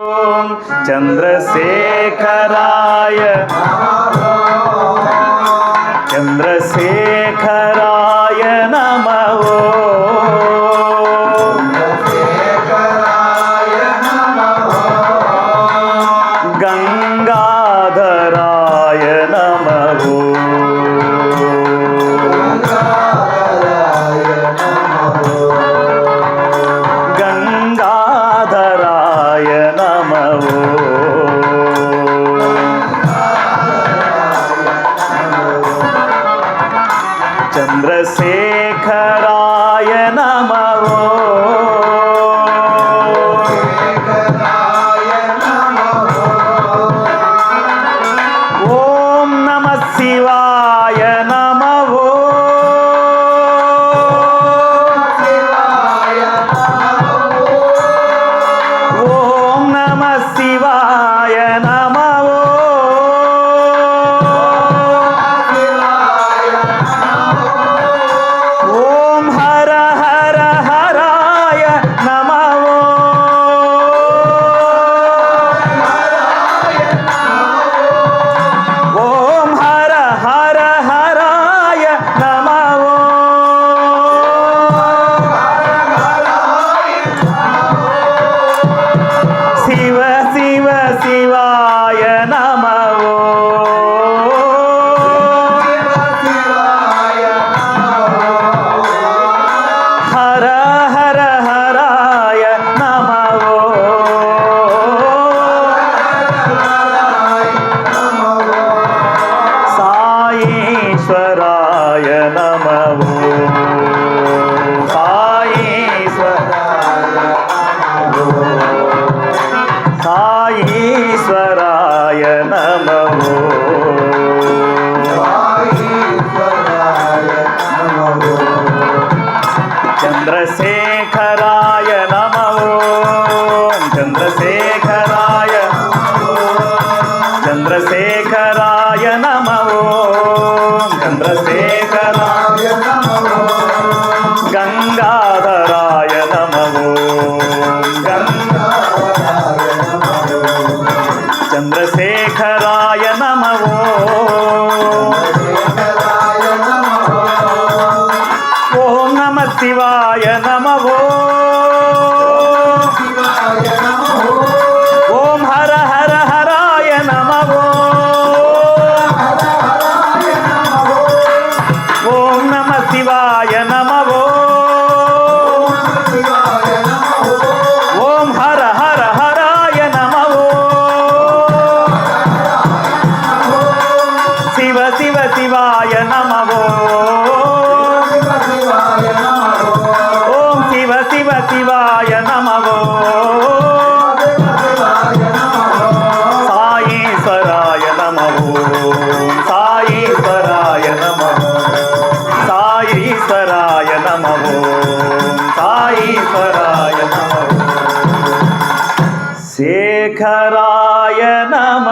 ॐ चन्द्रशेखराय चन्द्रशेखराय चन्द्रशेखराय नमः సాయేశ్వరాయ నమో. సాయేశ్వరాయ సాయేశ్వరాయ నమో. చంద్రశేఖరాయ నమో. చంద్రశేఖరాయ చంద్రశేఖరాయ నమో. గంగాధరాయ నమో చంద్రశేఖరాయ నమో ఓం నమ శివాయ నమో ఓం హర హర హరాయ నమో శివాయ నమ శివాయ నమవో ఓం శివ శివ శివాయ నమవో సాయేశ్వరాయ నమవో సాయేశ్వరాయ నమవో సాయేశ్వరాయ నమవో సాయేశ్వరాయ నమవో శేఖరాయ నమ